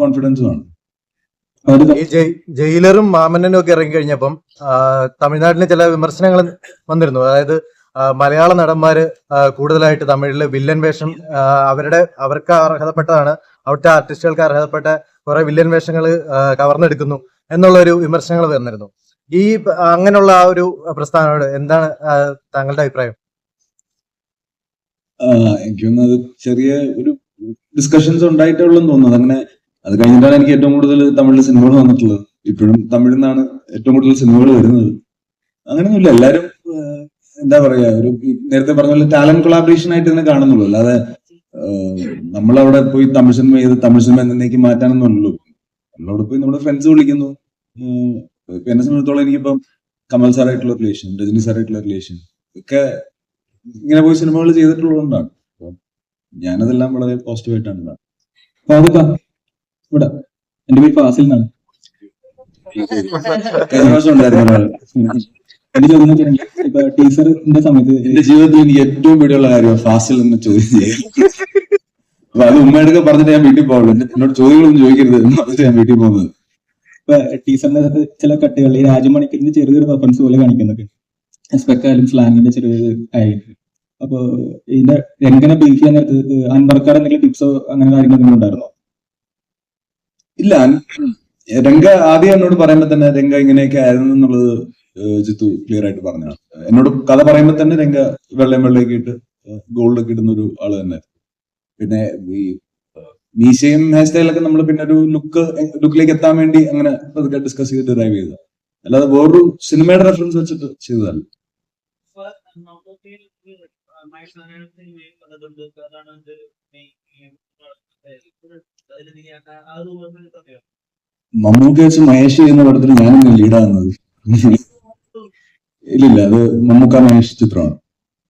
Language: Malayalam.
കോൺഫിഡൻസും ആണ്. ഈ ജയിലറും മാമന്നനും ഒക്കെ ഇറങ്ങി കഴിഞ്ഞപ്പം തമിഴ്നാട്ടിലെ ചില വിമർശനങ്ങൾ വന്നിരുന്നു. അതായത് മലയാള നടന്മാര് കൂടുതലായിട്ട് തമിഴിൽ വില്ലൻ വേഷം അവരുടെ അവർക്ക് അർഹതപ്പെട്ടതാണ് അവിടുത്തെ ആർട്ടിസ്റ്റുകൾക്ക് അർഹതപ്പെട്ട കുറെ വില്ലൻ വേഷങ്ങൾ കവർന്നെടുക്കുന്നു എന്നുള്ള ഒരു വിമർശനങ്ങൾ വന്നിരുന്നു. ഈ അങ്ങനെയുള്ള ആ ഒരു പ്രസ്ഥാനോട് എന്താണ് താങ്കളുടെ അഭിപ്രായം? എനിക്ക് തോന്നുന്നത് ചെറിയ ഒരു ഡിസ്കഷൻസ് ഉണ്ടായിട്ടുള്ളെന്ന് തോന്നുന്നു. അങ്ങനെ അത് കഴിഞ്ഞിട്ടാണ് എനിക്ക് ഏറ്റവും കൂടുതൽ തമിഴിൽ സിനിമകൾ വന്നിട്ടുള്ളത്. ഇപ്പോഴും തമിഴിൽ നിന്നാണ് ഏറ്റവും കൂടുതൽ സിനിമകൾ വരുന്നത്. അങ്ങനെയൊന്നുമില്ല. എല്ലാവരും എന്താ പറയാ ഒരു നേരത്തെ പറഞ്ഞ പോലെ ടാലന്റ് കൊളാബറേഷൻ ആയിട്ട് തന്നെ കാണുന്നുള്ളൂ. അല്ലാതെ നമ്മളവിടെ പോയി തമിഴ് സിനിമ ചെയ്ത് തമിഴ് സിനിമ എന്നേക്ക് മാറ്റാനൊന്നുമല്ലോ നമ്മളവിടെ പോയി നമ്മുടെ ഫ്രണ്ട്സ് വിളിക്കുന്നു. എന്നെ സംബന്ധിച്ചോളം എനിക്കിപ്പം കമൽ സാറായിട്ടുള്ള റിലേഷൻ രജനി സാറായിട്ടുള്ള റിലേഷൻ ഒക്കെ ഇങ്ങനെ പോയി സിനിമകൾ ചെയ്തിട്ടുള്ളതുകൊണ്ടാണ്. അപ്പം ഞാനതെല്ലാം വളരെ പോസിറ്റീവായിട്ടാണ് കാണുന്നത്. ഫാദിക്ക ഇവിടെ. എന്റെ പേര് ഫാസിൽ എന്നാണ്. കഴിഞ്ഞ പ്രാവശ്യം ഉണ്ടായിരുന്നു ഒരാൾ. എന്റെ ചോദ്യം എന്ന് വെച്ചിട്ടുണ്ടെങ്കിൽ ഇപ്പൊ ടീച്ചറിന്റെ സമയത്ത് എന്റെ ജീവിതത്തിൽ എനിക്ക് ഏറ്റവും പേടിയുള്ള കാര്യമാണ് ഫാസിൽ എന്ന് ചോദ്യം ചെയ്യുക അപ്പൊ അത് ഉമ്മയോടൊക്കെ പറഞ്ഞിട്ട് ഞാൻ വീട്ടിൽ പോകുള്ളൂ എന്നെ- എന്നോട് ചോദ്യങ്ങളൊന്നും ചോദിക്കരുത് എന്ന് പറഞ്ഞിട്ട് ഞാൻ വീട്ടിൽ പോകുന്നത്. ഇപ്പൊ ടീച്ചറിന്റെ ചില കട്ടുകൾ ഈ രാജമണിക്കലിന്റെ ചെറിയൊരു റെഫറൻസ് പോലെ കാണിക്കുന്നൊക്കെ സ്പെക്കായാലും സ്ലാങ്ങിന്റെ ചെറിയൊരു ആയിട്ട് അപ്പൊ ഇതിന്റെ രംഗനെ ബീഫ് ചെയ്യാൻ നേരത്ത് അൻവർക്കാർ എന്തെങ്കിലും ടിപ്സോ അങ്ങനെ കാര്യങ്ങൾ എന്തെങ്കിലും ഉണ്ടായിരുന്നോ? ഇല്ല. രംഗ ആദ്യം എന്നോട് പറയുമ്പോ തന്നെ രംഗ ഇങ്ങനെയൊക്കെ ആയിരുന്നു എന്നുള്ളത് ജിത്തു ക്ലിയർ ആയിട്ട് പറഞ്ഞു എന്നോട് കഥ പറയുമ്പോ തന്നെ രംഗ വെള്ളയും വെള്ളയൊക്കെ ഇട്ട് ഗോൾഡൊക്കെ ഇടുന്ന ഒരു ആൾ തന്നെ. പിന്നെ ഈ മീശയും ഹെയർ സ്റ്റൈലൊക്കെ നമ്മൾ പിന്നെ ഒരു ലുക്ക് ലുക്കിലേക്ക് എത്താൻ വേണ്ടി അങ്ങനെ ഡിസ്കസ് ചെയ്ത് ഡ്രൈവ് ചെയ്ത അല്ലാതെ വേറൊരു സിനിമയുടെ റെഫറൻസ് വെച്ചിട്ട് ചെയ്തതല്ല. മമ്മൂക്ക വെച്ച് മഹേഷ് ചെയ്യുന്ന പടത്തിൽ ഞാനും ലീഡാകുന്നത് ഇല്ലില്ല അത് മമ്മൂക്ക മഹേഷ് ചിത്രമാണ്.